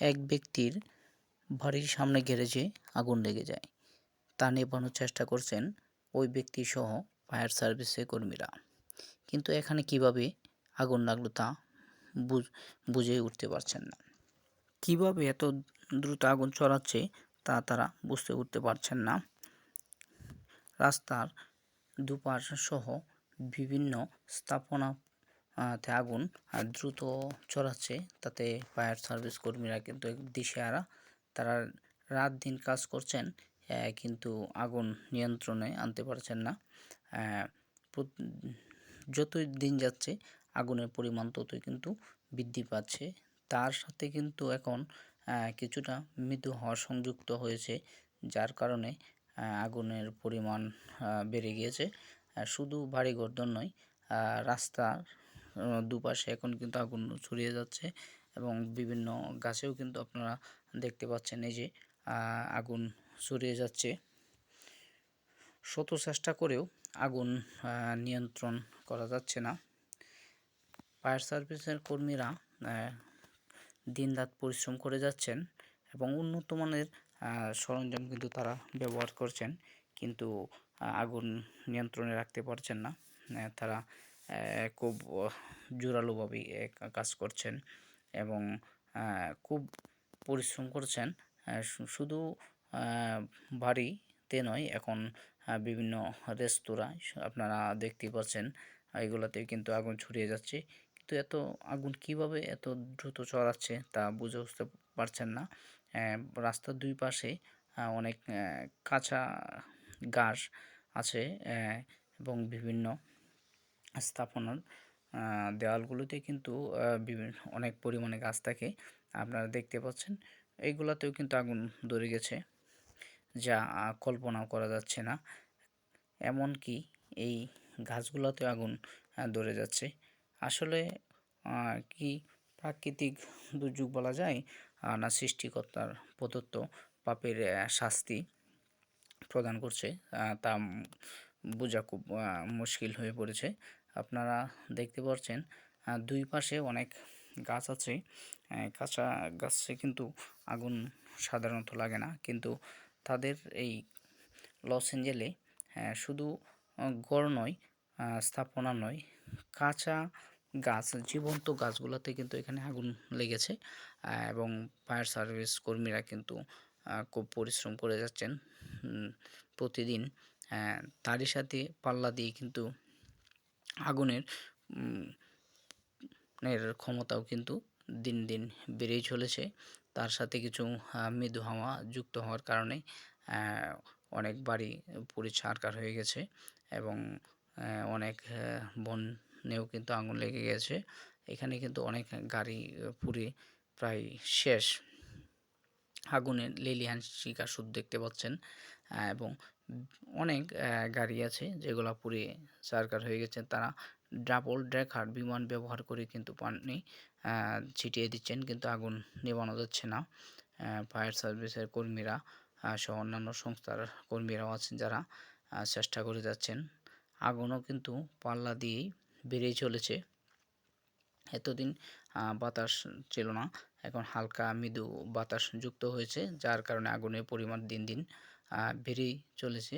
এক ব্যক্তির বাড়ির সামনে গ্যারেজে আগুন লেগে যায়। তা নেভানোর চেষ্টা করছেন ওই ব্যক্তি সহ ফায়ার সার্ভিসের কর্মীরা। কিন্তু এখানে কীভাবে আগুন লাগল তা বুঝ- উঠতে পারছেন না। কীভাবে এত দ্রুত আগুন ছড়াচ্ছে তা তারা বুঝতে উঠতে পারছেন না। রাস্তার দুপাশ সহ বিভিন্ন স্থাপনা তে আগুন দ্রুত ছড়াচ্ছে তাতে ফায়ার সার্ভিস কর্মীরা কিন্তু এক দিশেহারা। তারা রাত দিন কাজ করছেন কিন্তু আগুন নিয়ন্ত্রণে আনতে পারছেন না। যতই দিন যাচ্ছে, আগুনের পরিমাণ ততই কিন্তু বৃদ্ধি পাচ্ছে। তার সাথে কিন্তু এখন কিছুটা মৃদু হওয়া সংযুক্ত হয়েছে, যার কারণে আগুনের পরিমাণ বেড়ে গিয়েছে। আর শুধু বাড়িঘর নয় রাস্তার দুপাশে এখন কিন্তু আগুন ছড়িয়ে যাচ্ছে এবং বিভিন্ন গাছেও কিন্তু আপনারা দেখতে পাচ্ছেন এই যে আগুন ছড়িয়ে যাচ্ছে। শত চেষ্টা করেও আগুন নিয়ন্ত্রণ করা যাচ্ছে না। ফায়ার সার্ভিসের কর্মীরা আহ, দিনরাত পরিশ্রম করে যাচ্ছেন এবং উন্নত মানের সরঞ্জাম কিন্তু তারা ব্যবহার করছেন কিন্তু আগুন নিয়ন্ত্রণে রাখতে পারছেন না। তারা খুব জোরালোভাবেই কাজ করছেন এবং খুব পরিশ্রম করছেন। শুধু বাড়িতে নয়, এখন বিভিন্ন রেস্তোরাঁ আপনারা দেখতেই পাচ্ছেন এগুলোতেও কিন্তু আগুন ছড়িয়ে যাচ্ছে। কিন্তু এত আগুন কীভাবে এত দ্রুত ছড়াচ্ছে তা বুঝে উঠতে পারছেন না। রাস্তার দুই পাশে অনেক কাঁচা ঘাস আছে এবং বিভিন্ন স্থাপনার দেওয়ালগুলোতে কিন্তু বিভিন্ন, অনেক পরিমাণে গাছ থাকে। আপনারা দেখতে পাচ্ছেন এইগুলাতেও কিন্তু আগুন ধরে গেছে, যা কল্পনাও করা যাচ্ছে না। এমনকি এই গাছগুলোতে আগুন ধরে যাচ্ছে। আসলে কি প্রাকৃতিক দুর্যোগ বলা যায় না সৃষ্টিকর্তার প্রদত্ত পাপের শাস্তি প্রদান করছে তা বোঝা খুব মুশকিল হয়ে পড়েছে। আপনারা দেখতে পাচ্ছেন দুই পাশে অনেক গাছ আছে। কাঁচা গাছে কিন্তু আগুন সাধারণত লাগে না কিন্তু তাদের এই লস আহ, শুধু গড় নয় স্থাপনা নয় কাঁচা গাছ জীবন্ত গাছগুলোতে কিন্তু এখানে আগুন লেগেছে এবং ফায়ার সার্ভিস কর্মীরা কিন্তু খুব পরিশ্রম করে যাচ্ছেন। প্রতিদিন তারই সাথে পাল্লা দিয়ে কিন্তু আগুনের এর ক্ষমতাও কিন্তু দিন দিন বেড়েই চলেছে। তার সাথে কিছু মৃদু হাওয়া যুক্ত হওয়ার কারণে অনেক বাড়ি পুড়ে ছারকার হয়ে গেছে এবং অনেক বনেও কিন্তু আগুন লেগে গেছে। এখানে কিন্তু অনেক গাড়ি পুড়ে প্রায় শেষ। আগুনের লেলিহান শিকার শুধু দেখতে পাচ্ছেন এবং অনেক গাড়ি আছে যেগুলো পুড়ে সারকার হয়ে গেছে। তারা ডাবল ড্রেকার বিমান ব্যবহার করে কিন্তু পানি ছিটিয়ে দিচ্ছেন কিন্তু আগুন নেভানো যাচ্ছে না। ফায়ার সার্ভিসের কর্মীরা সহ অন্যান্য সংস্থার কর্মীরাও আছেন যারা চেষ্টা করে যাচ্ছেন। আগুনও কিন্তু পাল্লা দিয়েই বেড়েই চলেছে। এতদিন বাতাস ছিল না, এখন হালকা মৃদু বাতাস যুক্ত হয়েছে, যার কারণে আগুনের পরিমাণ দিন দিন বেড়েই চলেছে।